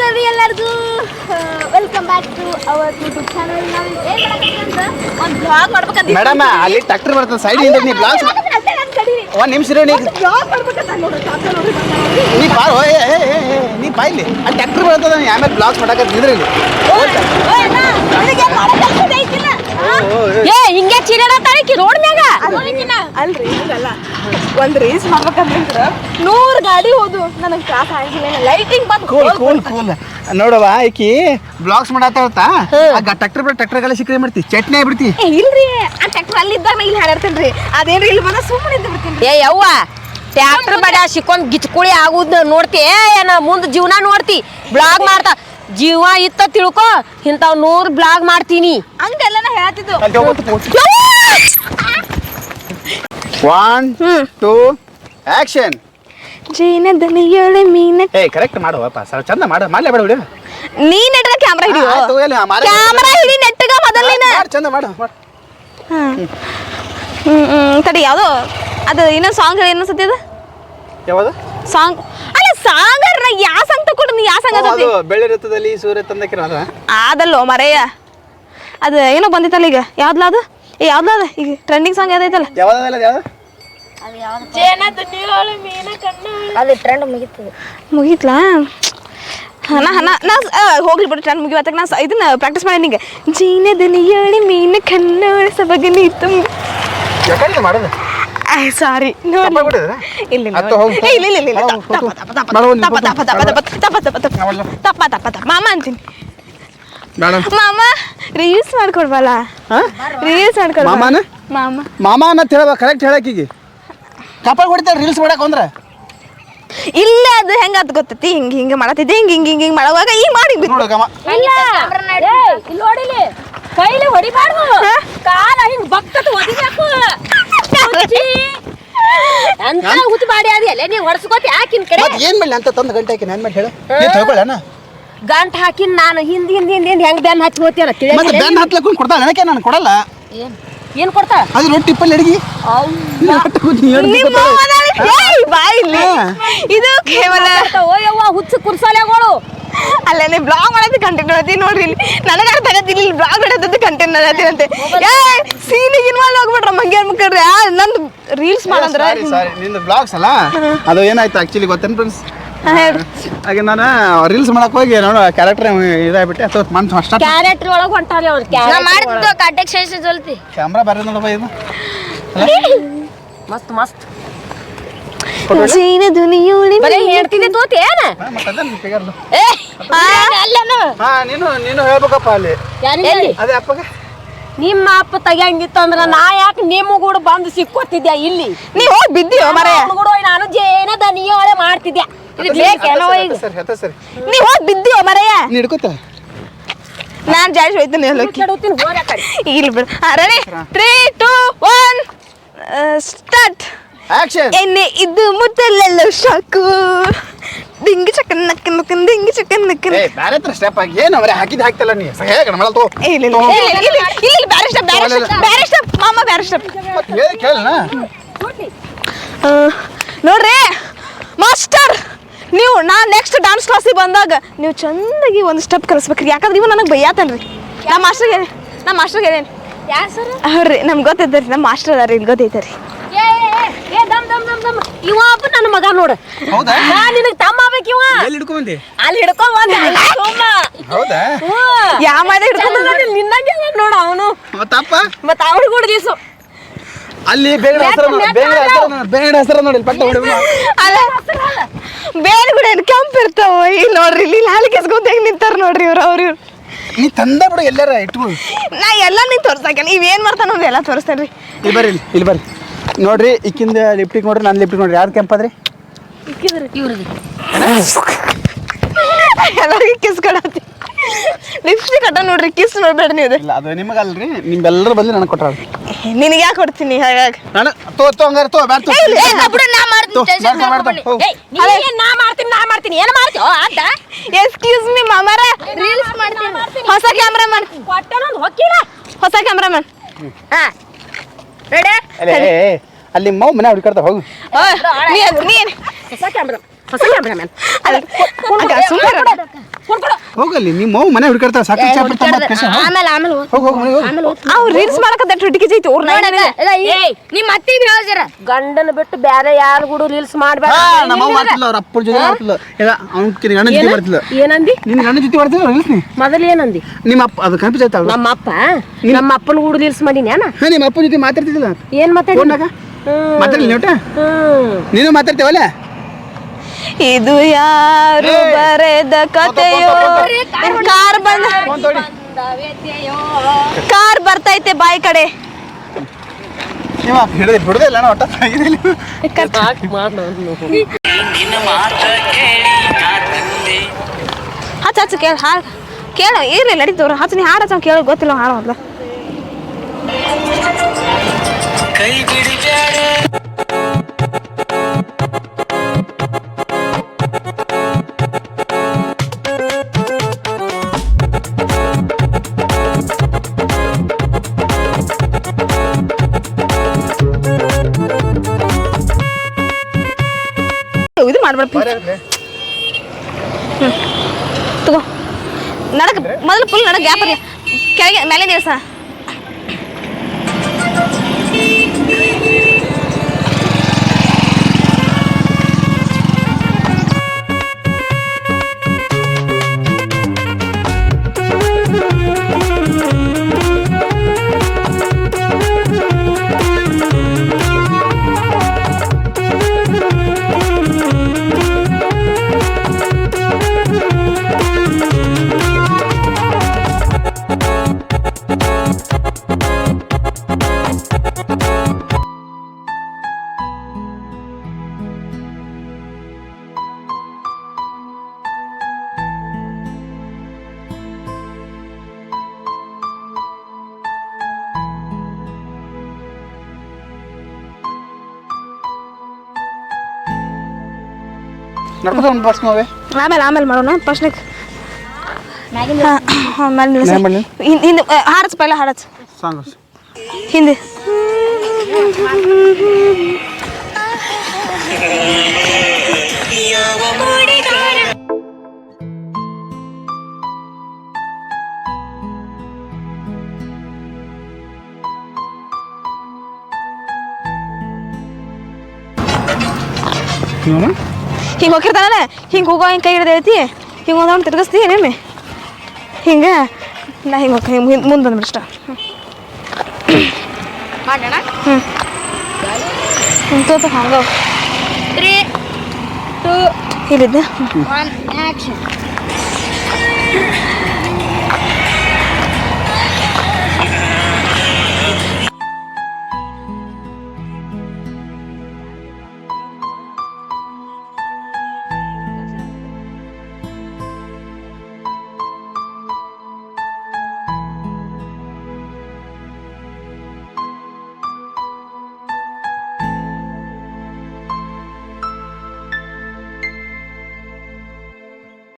ನಮಸ್ಕಾರ ರೀ ಎಲ್ಲರಿಗೂ welcome back to our YouTube channel ನಾವು ಏನು ಮಾಡಬೇಕಂದ್ರೆ ಒಂದು ಬ್ಲಾಗ್ ಮಾಡ್ಬೇಕಂತ ಮೇಡಮ್ ಅಲ್ಲಿ ಟ್ರ್ಯಾಕ್ಟರ್ ಬರ್ತದೆ ಸೈಡ್ ಇಂದ ನೀ ಬ್ಲಾಗ್ ಓ ನಿಮಿಷ ಇರೋ ನೀ ಬ್ಲಾಗ್ ಮಾಡ್ಬೇಕಂತ ನೋಡಿ ನೀ ಬಾ ಓ, ಏ, ಏ, ಏ, ಏ, ನೀ ಬಾ ಇಲ್ಲಿ. ಅಲ್ಲಿ ಟ್ರ್ಯಾಕ್ಟರ್ ಬರ್ತದೆ ಆಮೇಲೆ ಬ್ಲಾಗ್ ಮಾಡಕ ಇದ್ರಿ ಇಲ್ಲಿ ಏ ಹಿಂಗೆ ಚಿರಾಡತ್ತಾಳಿಕಿ ರೋಡ್ ಮ್ಯಾಗ? ಅಲ್ರಿ ಹಂಗಲ್ಲ. ಒಂದ್ ರೇಸ್ ಮಾಡ್ಬೇಕಂದ್ರೆ ನೂರ್ ಗಾಡಿ ಹೋದು. ನನಗೆ ತ್ರಾಸ ಆಗಿಲ್ಲ ಲೈಟಿಂಗ್ ಬಂದ್ ಕೂಲ್ ಕೂಲ್ ಕೂಲ್ ನೋಡವ ಆಕಿ ಬ್ಲಾಗ್ಸ್ ಮಾಡತ್ತಾವತ್ತ ಆಗ ಟ್ರ್ಯಾಕ್ಟರ್ ಬರ ಟ್ರ್ಯಾಕ್ಟರ್ ಗಾಲ ಸಿಕ್ಕರೆ ಮಾಡ್ತಿ? ಚಟ್ನಿ ಆಗ್ಬಿಡ್ತಿ ಏ, ಇಲ್ರಿ. ಆ ಟ್ರ್ಯಾಕ್ಟರ್ ಅಲ್ಲಿ ಇದ್ದಾಗ ನಾ ಇಲ್ಲಿ ಹಾಡಾಡ್ತೇನ್ರಿ. ಅದೇನ್ರಿ ಇಲ್ಲಿ ಬಂದ ಸುಮ್ಮನೆ ಇದ್ದು ಬಿಡ್ತೀನಿ. ಏ ಯವ್ವ ಟ್ರ್ಯಾಕ್ಟರ್ ಬಡ ಸಿಕ್ಕೊಂಡ್ ಗಿಚ್ಕುಳಿ ಆಗುದ್ ನೋಡ್ತಿ. ಏನ ಮುಂದ್ ಜೀವನ ನೋಡ್ತಿ. ಬ್ಲಾಗ್ ಮಾಡ್ತಾ ಜೀವ ಇತ್ತ ತಿಳ್ಕೊ ಇಂಥವ್ ನೂರ್ ಬ್ಲಾಗ್ ಮಾಡ್ತೀನಿ. ಹಂಗೆಲ್ಲ ನಾ ಹೇಳ್ತಿದ್ದು. ಅಲ್ಲಿ ಹೋಗ್ಬಿಟ್ಟು ಒನ್ ಟೂ ಆಕ್ಷನ್ ಜೀನ ದನಿಯೋಳೆ ಮೀನ ಏ ಕರೆಕ್ಟ್ ಮಾಡುವಪ್ಪ ಸರ್ ಚಂದ ಮಾಡು. ಮಾಡ್ಲೇ ಬೇಡ ಬಿಡು. ನೀ ನೆಟ್ಟದ ಕ್ಯಾಮ್ರಾ ಹಿಡಿಯೋ? ಆಯ್ತು, ಎಲ್ಲಿ ಮಾರ- ಕ್ಯಾಮ್ರಾ ಹಿಡಿ ನೆಟ್ಟಗ ಮೊದಲಿನ. ಮಾಡು, ಚಂದ ಮಾಡು ಮಾಡು. ಹ್ಮ್ ಹ್ಮ್ ತಡಿ ಯಾವ್ದೋ ಅದು ಇನ್ನೊಂದು ಸಾಂಗ್ ಹೇಳಿ ಯಾವುದು? ಸಾಂಗ್ ಅಲ್ಲ ಸಾಂಗ್ ಯಾವ ಸಾಂಗ್ ತಗೊಂಡು ನೀ ಯಾವ ಸಾಂಗ್ ಅದು ಬೆಳ್ಳಿ ರಥದಲ್ಲಿ ಸೂರ್ಯ ತಂದಕ್ಕಿರ ಅದ. ಅದಲ್ಲೋ ಮರೆಯ. ಅದು ಏನೋ ಬಂದಿತ್ತಲ್ಲ ಈಗ? ಯಾವ್ದಲ್ಲ ಅದು? ಏ ಯಾವ್ದಲ್ಲ ಅದು? ಈಗ ಟ್ರೆಂಡಿಂಗ್ ಸಾಂಗ್ ಯಾವ್ದೈತಲ್ಲ? ಯಾವ್ದಲ್ಲ ಯಾವ್ದು? ಅದು ಟ್ರೆಂಡ್ ಮುಗಿತದೆ. ಮುಗೀತ್ಲಾ? ನಾ ನಾ ನಾ ಹೋಗ್ಲಿ ಬಿಡು ಟ್ರೆಂಡ್ ಮುಗಿವತ್ತಾಗ ನಾ ಇದನ್ನ ಪ್ರಾಕ್ಟೀಸ್ ಮಾಡಿ ನಿಂಗೆ. ಜೀನದ ನಿಯೋಳಿ ಮೀನ ಕಣ್ಣೋಳ ಸಬಗ ನೀ ತುಂಬ ಮಾಡೋದು ಸಾರಿ ನೋಡಿ ಇಲ್ಲ ತಪ್ಪ. ತಪ್ಪ ತಪ್ಪ ತಪ್ಪ ತಪ್ಪ ತಪ್ಪ ತಪ್ಪ ತಪ್ಪ ತಪ್ಪ ತಪ್ಪ ನಾವಲ್ಲ. ತಪ್ಪ ತಪ್ಪ ತಪ್ಪ ಮಾಮ ಅಂತೀನಿ. ಮಾಮ ರೀಲ್ಸ್ ಮಾಡ್ಕೊಡ್ಬಲ್ಲ ರೀಲ್ಸ್ ಮಾಡ್ಕೊಡ್ಬಲ್ಲ ಮಾಮನ? ಮಾಮ. ಮಾಮ ಅನ್ನತ್ ಹೇಳವ ಕರೆಕ್ಟ್ ಹೇಳಕ್ಕೀಗಿ ಕಪಾಲ್ ಹೊಡಿತಾರೆ ರೀಲ್ಸ್ ಮಾಡಕ್ ಅಂದ್ರೆ ಇಲ್ಲ ಅದು ಹೆಂಗ ಅದು ಗೊತ್ತೈತಿ? ಹಿಂಗ ಹಿಂಗ ಮಾಡತ್ತಿದ್ದೆ ಹಿಂಗ ಹಿಂಗ ಹಿಂಗ ಹಿಂಗ ಮಾಡುವಾಗ ಈ ಮಾಡಿ ಇಲ್ಲ. ನೋಡಿಲಿ. ಕೈಲಿ ಹೊಡಿಬಾರ್ದು. ಕಾಲ ಹಿಂಗ ಬಕ್ಕತ್ ಒದಿಬೇಕು. ಅಂತ ಹುಚ್ಚ ಮಾಡಿ ಅದಿಯಲ್ಲ ನೀ ಹೊಡ್ಸ್ಕೊತಿ ಹಾಕಿನ ಕಡೆ. ಮತ್ ಏನ್ ಮಾಡ್ಲಿ ಅಂತ ತಂದು ಗಂಟೆ ಹಾಕಿ ನಾನು ಮೇಲೆ ಹೇಳು? ನೀ ತಗೊಳ್ಳೇನ? ಗಂಟ್ ಹಾಕಿನ್ ನಾನು. ಹಿಂದ್ ಹಿಂದ್ ಹಿಂದ್ ಹಿಂದ್ ಹೆಂಗ್ ಬೆನ್ ಹಚ್ಚಿ ಹೋಗ್ತೀಯಲ್ಲ ಮತ್ತೆ ಬೆನ್ ಹತ್ಲಕ್ ಕೊಡ್ತಾಳೆ? ನನಗೆ ನಾನು ಕೊಡಲ್ಲ. ಏನ್? ಏನ್ ಕೊಡ್ತಾ? ಅದು ರೊಟ್ಟಿ ಪಲ್ಲೆ ಅಡಿಗೆ. ನಿಮ್ಮ ಮಾವನವ್ರು- ಏಯ್, ಬಾ ಇಲ್ಲಿ. ಹಾ. ಇದು ಕೇವಲ ಓಯವ್ವ ಹುಚ್ಚ ಕುರ್ಸಾಲೆಗಳು ಅಲ್ಲೇ ಬ್ಲಾಗ್ ಮಾಡೋದು ಕಂಟೆಂಟ್ ಮಾಡತ್ತಿ ನೋಡ್ರಿ ಇಲ್ಲಿ. ನನಗೆ ಅರ್ಥ ಆಗತ್ತಿಲ್ಲ ಇಲ್ಲಿ ಬ್ಲಾಗ್ ಮಾಡೋದು ಕಂಟೆಂಟ್ ಮಾಡತ್ತೀರಂತೆ ಏ ಸೀನಿಗೆ ಇನ್ವಾಲ್ವ್ ಆಗ್ಬಿಟ್ರ. ಅನ್ಬೇಕ್ರಿ ನಂದು ರೀಲ್ಸ್ ಮಾಡಂದ್ರ ಸಾರಿ ಸಾರಿ ನಿಂದು ಬ್ಲಾಗ್ಸ್ ಅಲ್ಲ? ಅದು ಏನಾಯ್ತು ಆಕ್ಚುಲಿ ಗೊತ್ತೇನು ಫ್ರೆಂಡ್ಸ್ ಹಾಗೆ ನಾನು ರೀಲ್ಸ್ ಮಾಡಕ್ ಹೋಗಿ ನೋಡು ಕ್ಯಾರೆಕ್ಟರ್ ಇದಾಗ್ಬಿಟ್ಟೆ. ಅಥವಾ ಮನ್ಸು ಅಷ್ಟ ಕ್ಯಾರೆಕ್ಟರ್ ಒಳಗೆ ಹೊಂಟಾರಿ ಅವ್ರು ಮಾಡಿದ್ದು ಕಾಂಟ್ಯಾಕ್ಟ್ ಶೇಷ ಜೊಲ್ತಿ ಕ್ಯಾಮ್ರಾ ಬರ ನೋಡಪ್ಪ ಇದು. ಮಸ್ತ್ ಮಸ್ತ್. ಜೀನ ದುನಿಯೋಳಿ ಬರೀ ಹೇಳ್ತಿದ್ದೆ ತೋತಿ ಏನ? ಹಾ, ಮತ್ತೆ ಅದನ್ನ figure ದು. ಏ ಅಲ್ಲನು. ಹಾ ನೀನು ನೀನು ಹೇಳ್ಬೇಕಪ್ಪ ಅಲ್ಲಿ. ಅದೇ ಅಪ್ಪಗೆ. ನಿಮ್ಮ ಅಪ್ಪ ತೆಗಿಯಂಗಿತ್ತು ಅಂದ್ರ ನಾ ಯಾಕೆ ನಿಮ್ಮ ಕೂಡ ಬಂದು ಸಿಕ್ಕೋತಿದ್ಯಾ ಇಲ್ಲಿ? ನೀ ಹೋಗಿ ಬಿದ್ದೀವ ಮರೆ ಕೂಡ ನಾನು ಜೇನ ದನಿಯೋಳೆ ಮಾಡ್ತಿದ್ಯಾ? ಇದು ಬೇಕೇನೋ ಈಗ. ಸರಿ ಸರಿ ನೀ ಹೋಗಿ ಬಿದ್ದೀವ ಮರೆಯ ನೀ ಹಿಡ್ಕೋತ. ನಾನ್ ಜಾಯ್ಸ್ ಹೋಯ್ತೀನಿ ಕೆಡುತ್ತೀನಿ ಇಲ್ಲಿ ಬಿಡು. Ready three two one start action ಎಣ್ಣೆ ಇದು ಮುದ್ದಲೆಲ್ಲ ಶಾಕು ದಿಂಗಿ ಚಕನ್ ನಕ್ಕನ್ ನಕ್ಕನ್ ಡಿಂಗಿ ಚಕನ್ ನಕ್ಕನ್ ಏ ಬ್ಯಾರೆ ಹತ್ರ ಸ್ಟೆಪ್ ಆಗಿ ಏನು ಅವರೇ ಹಾಕಿದ ಹಾಕ್ತಲ್ಲ ನೀ. ಸಹ ಹೇಗ ಮಾಡಲ್ ತಗೋ. ಏ, ಇಲ್ಲ ಇಲ್ಲ ಇಲ್ಲ, ಇಲ್ಲ, ಬ್ಯಾರೆ ಸ್ಟೆಪ್ ಬ್ಯಾರೆ. ಸ್ಟೆಪ್ ಬ್ಯಾರೆ ಸ್ಟೆಪ್ ಮಾಮ ಬ್ಯಾರೆ ಸ್ಟೆಪ್ ಮತ್ತೆ ಹೇಳಿ ನಾ ನೋಡ್ರಿ ಮಾಸ್ಟರ್ ನೀವು ನಾ ನೆಕ್ಸ್ಟ್ ಡಾನ್ಸ್ ಕ್ಲಾಸಿಗೆ ಬಂದಾಗ ನೀವು ಚಂದಾಗಿ ಒಂದು ಸ್ಟೆಪ್ ಕಲಿಸ್ಬೇಕ್ರಿ ಯಾಕಂದ್ರೆ ಇವ ನನಗೆ ಬೈಯಾತನ್ರಿ. ನಮ್ಮ ಮಾಸ್ಟರ್ಗೆ ಹೇಳಿ ನಮ್ಮ ಮಾಸ್ಟರ್ಗೆ ಹೇಳೇನಿ. ಯಾರ್ ಸರ್ ರೀ ನಮ್ಗೆ ಗೊತ್ತೈತೆ ನಮ್ಮ ಮಾಸ್ಟರ್ ಅದಾರ ಇಲ್ಲಿ ಗೊತ್ತೈತೆ ರೀ ಏ ಏ, ಏ ದಮ್ ದಮ್ ದಮ್ ದಮ್. ಇವ ಒಬ್ಬ ನನ್ನ ಮಗ ನೋಡು. ಹೌದಾ? ನಾ ನಿನಗೆ ತಮ್ಮ ಅಲ್ಲಿ ಹಿಡ್ಕೊಂಡ್ ಬಂದ ಹೌದಾ? ಯಾ ಮಾಡಿ ಹಿಡ್ಕೊಂಡು ನಿನ್ನಂಗೆ ನೋಡು ಅವನು. ಮತ್ತಪ್ಪ? ಮತ್ತ ಅವ್ರು ಕೂಡ ದಿವಸ ಅಲ್ಲಿ ಹೆಸರು ನೋಡಿ ಹೆಸರು ಹೆಸರು ಪಟ್ಟ ಹೊಡಿ ಅಲ್ಲ ಬೇರೆ ಕೂಡ ಏನು ಕೆಂಪು ಇರ್ತಾವ. ಇಲ್ಲಿ ನೋಡ್ರಿ ಇಲ್ಲಿ ಹಾಲು ಕೆಸ್ಕೊಂತ ಹೆಂಗ್ ನಿಂತಾರ ನೋಡ್ರಿ ಇವ್ರು ಅವ್ರು ಇವ್ರು. ನೀ ತಂದ ಬಿಡು ಎಲ್ಲಾರ ಇಟ್ಕೊ. ನಾ ಎಲ್ಲ ನೀನ್ ತೋರ್ಸಾಕ ನೀವ್ ಏನ್ ಮಾಡ್ತಾನ ಎಲ್ಲ ತೋರಿಸ್ತೇನೆ ರೀ ಇಲ್ಲಿ ಬರ್ರಿ ಇಲ್ಲಿ ಇಲ್ಲಿ ಬರ್ರಿ. ನೋಡ್ರಿ ಇಕ್ಕಿಂದ ಲಿಪ್ಟಿಕ್ ನೋಡ್ರಿ ನಾನು ಲಿಪ್ಟಿಕ್ ನೋಡ್ರಿ. ಯಾರು ಕೆಂಪದ್ರಿ? ಇವ್ರದ್ದು. ಎಲ್ಲರಿಗೂ ಕಿಸ್ ಕೊಡತ್ತಿ ಲಿಪ್ಸ್ಟಿಕ್ ಅಟ್ಟ ನೋಡ್ರಿ ಕಿಸ್ ನೋಡ್ಬೇಡ ನೀವು. ಇಲ್ಲ ಅದು ನಿಮಗಲ್ರಿ ನಿಮ್ಗೆಲ್ಲರ ಬದಲಿ ನನಗೆ ಕೊಟ್ಟಾರ ನಿನಗೆ ಯಾಕೆ ಕೊಡ್ತೀನಿ ಹಾಗಾಗಿ? ನಾನು ತೋ ತೋ ಹಂಗಾರೆ ತೋ ಬ್ಯಾಡ ತೋ. ಏ, ಇಲ್ಲ, ನಾ ಮಾಡ್ತೀನಿ, ತೋ, tension ಬ್ಯಾಡ, ಬ್ಯಾಡ, ತೋ, ಏಯ್, ನೀ ಏನ್ ನಾ ಮಾಡ್ತೀನಿ ನಾ ಮಾಡ್ತೀನಿ ಏನು ಮಾಡ್ತೀಯೋ ಅಡ್ಡ ಎಕ್ಸ್ಕ್ಯೂಸ್ ಮಿ ಮಾಮಾರ. ರೀಲ್ಸ್ ಮಾಡ್ತೀನಿ ಹೊಸ ಕ್ಯಾಮ್ರಾಮನ್ ಕೊಟ್ಟನೊಂದು ಹೊಕ್ಕಿಲ್ಲ. ಹೊಸ ಕ್ಯಾಮ್ರಾಮನ್ ಹಾ. ರೆಡಿ ಅಲ್ಲೇ ಮೌ ಮನೆ ಹುಡುಕಾಡ್ತಾ ಹೋಗು. ನೀನ್ ಹೊಸ ಕ್ಯಾಮ್ರಾ ಹೊಸ ಕ್ಯಾಮ್ರಾ ಮ್ಯಾನ್ ಹೋಗಲ್ಲಿ ನಿಮ್ಮ ಮನೆ ಸಾಕು ಚಾ ಆಮೇಲೆ ಆಮೇಲೆ ಹೋಗ್. ಹೋಗ್. ಅವ್ ರೀಲ್ಸ್ ಮಾಡಕತ್ತ ಹುಡುಗಿ ಐತಿ ಅವ್ರ ನಿಮ್ಮ ಗಂಡನ ಬಿಟ್ಟು ಬೇರೆ ಯಾರು ಕೂಡ ರೀಲ್ಸ್ ಮಾಡ್ಬೇಡ. ನಮ್ಮ ಅವ್ವ ಮಾಡ್ತಿಲ್ಲ ಅವ್ರ ಅಪ್ಪನ ಜೊತೆ ಮಾಡ್ತಿಲ್ಲ ಈಗ ಅವ್ನ ಗಂಡನ ಜೊತೆ ಮಾಡ್ತಿಲ್ಲ ಏನಂದಿ? ನಿನ್ನ ಗಂಡನ ಜೊತೆ ಮಾಡ್ತಿಲ್ಲ ರೀಲ್ಸ್ ನೀ? ಮೊದಲು ಏನಂದಿ? ನಿಮ್ಮ ಅಪ್ಪ ಅದು ಕನ್ಫ್ಯೂಸ್ ಆಯ್ತಲ್ಲ ನಮ್ಮ ಅಪ್ಪ? ನಮ್ಮ ಅಪ್ಪನ ಕೂಡ ರೀಲ್ಸ್ ಮಾಡೀನಿ ಹಾ ನಿಮ್ಮ ಅಪ್ಪನ ಜೊತೆ ಮಾತಾಡ್ತಿದ್ದಿಲ್ಲ. ಏನ್ ಮಾತಾಡಿ ಮಾತಾಡಲಿ ನೋಟ ನೀನು ಮಾತಾಡ್ತೇವಲ್ಲ? ಇದು ಯಾರು! ಬರೆದ ಕತೆಯೋ ಕಾರ್ ಬಂದ ಕಾರ್ ಬರ್ತೈತೆ ಬಾಯಿ ಕಡೆ. ಹಚ್ಚ ಹಚ್ಚ ಕೇಳ ಹಾಡು ಕೇಳ. ಇರ್ಲಿ ನಡೀತವ್ರ ಹಚ್ಚ ನೀ ಹಾಡ ಹಚ್ಚ ಕೇಳ ಗೊತ್ತಿಲ್ಲ ಹಾಡು ಮೊದ್ಲು. ಇದು ಮಾಡ್ಬೇಡ ತಗೋ. ನಡಕ ಮೊದಲು ಫುಲ್ ನಡಕ ಗ್ಯಾಪ್ ಕೆಳಗೆ ಮೇಲೆ ದಿವಸ ನಡ್ಕೊತ ಒಂದು ಬಸ್ ನಾವೇ ಆಮೇಲೆ ಆಮೇಲೆ ಮಾಡೋಣ ಫಸ್ಟ್ನಾಗ ಆಮೇಲೆ ನಿಲ್ಲಿಸಿ. ಏನ್ ಮಾಡ್ಲಿ? ಹಿಂದ್- ಹಿಂದೆ ಹಾಡಚ್ ಪೈಲ ಹಾಡಚ್ ಸಾಂಗ್ ಹಿಂದೆ ಇವನು ಹಿಂಗೆ ಹೋಗಿರ್ತಾನಲ್ಲ ಹಿಂಗೆ ಹೋಗೋ ಹಿಂಗೆ ಕೈ ಹಿಡ್ದು ಐತಿ ಹಿಂಗೆ ಒಂದು ತಿರ್ಗಿಸ್ತೀಯ ನಿಮ್ಮೆ ಹಿಂಗೆ ನಾ ಹಿಂಗೆ ಹೋಗಿ ಹಿಂಗೆ ಮುಂದೆ ಬಂದ್ಬಿಡು ಇಷ್ಟ ಮಾಡೋಣ ಹ್ಞೂ ಹ್ಞೂ ತೋತ ಹಂಗೆ ತ್ರೀ ಟೂ ಇಲ್ಲಿದ್ದೆ ಒನ್ ಆಕ್ಷನ್